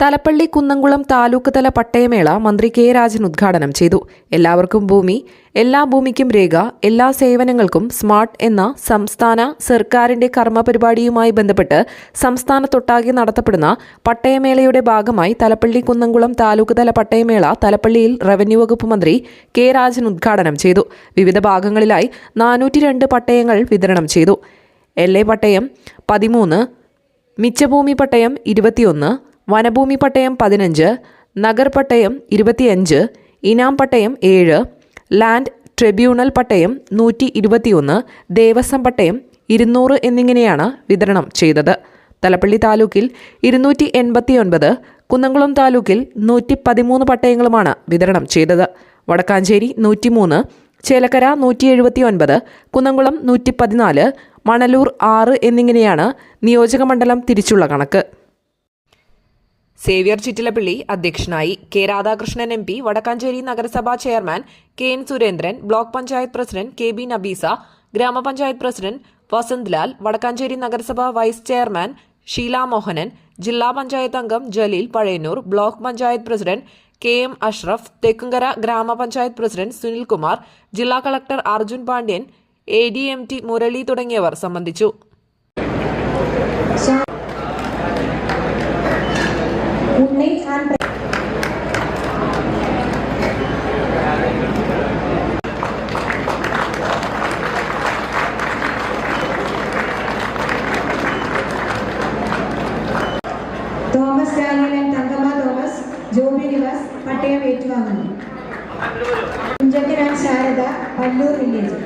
തലപ്പള്ളി കുന്നംകുളം താലൂക്ക് തല പട്ടയമേള മന്ത്രി കെ രാജൻ ഉദ്ഘാടനം ചെയ്തു. എല്ലാവർക്കും ഭൂമി എല്ലാ ഭൂമിക്കും രേഖ എല്ലാ സേവനങ്ങൾക്കും സ്മാർട്ട് എന്ന സംസ്ഥാന സർക്കാരിന്റെ കർമ്മ പരിപാടിയുമായി ബന്ധപ്പെട്ട് സംസ്ഥാനത്തൊട്ടാകെ നടത്തപ്പെടുന്ന പട്ടയമേളയുടെ ഭാഗമായി തലപ്പള്ളി കുന്നംകുളം താലൂക്ക് തല പട്ടയമേള തലപ്പള്ളിയിൽ റവന്യൂ വകുപ്പ് മന്ത്രി കെ രാജൻ ഉദ്ഘാടനം ചെയ്തു. വിവിധ ഭാഗങ്ങളിലായി നാനൂറ്റി രണ്ട് പട്ടയങ്ങൾ വിതരണം ചെയ്തു. എൽ എ പട്ടയം പതിമൂന്ന് മിച്ചഭൂമി പട്ടയം ഇരുപത്തിയൊന്ന് വനഭൂമി പട്ടയം പതിനഞ്ച് നഗർ പട്ടയം ഇരുപത്തിയഞ്ച് ഇനാം പട്ടയം ഏഴ് ലാൻഡ് ട്രിബ്യൂണൽ പട്ടയം നൂറ്റി ഇരുപത്തിയൊന്ന് ദേവസ്വം പട്ടയം ഇരുന്നൂറ് എന്നിങ്ങനെയാണ് വിതരണം ചെയ്തത്. തലപ്പള്ളി താലൂക്കിൽ ഇരുന്നൂറ്റി എൺപത്തിയൊൻപത് കുന്നംകുളം താലൂക്കിൽ നൂറ്റി പതിമൂന്ന് പട്ടയങ്ങളുമാണ് വിതരണം ചെയ്തത്. വടക്കാഞ്ചേരി നൂറ്റിമൂന്ന് ചേലക്കര നൂറ്റി എഴുപത്തി ഒൻപത് കുന്നംകുളം നൂറ്റി പതിനാല് മണലൂർ ആറ് എന്നിങ്ങനെയാണ് നിയോജകമണ്ഡലം തിരിച്ചുള്ള കണക്ക്. സേവ്യർ ചിറ്റിലപ്പള്ളി അധ്യക്ഷനായി K Radhakrishnan M P Vadakkanchery നഗരസഭാ chairman K N Surendran block panchayat president K B Nabeesa ഗ്രാമപഞ്ചായത്ത് പ്രസിഡന്റ് വസന്ത് ലാൽ വടക്കാഞ്ചേരി നഗരസഭാ വൈസ് ചെയർമാൻ ഷീല മോഹനൻ ജില്ലാ പഞ്ചായത്ത് അംഗം Jaleel Pazhayannur block panchayat president K M Ashraf Thekkumkara ഗ്രാമപഞ്ചായത്ത് പ്രസിഡന്റ് സുനിൽകുമാർ ജില്ലാ collector Arjun Pandian A D M T Murali തുടങ്ങിയവർ സംബന്ധിച്ചു. Daniel Thankamma Thomas Joby Niwas പട്ടയം ഏറ്റുവാങ്ങുന്നു. കുഞ്ചക്കൻ ശാരദ പല്ലൂർ വില്ലേജ്.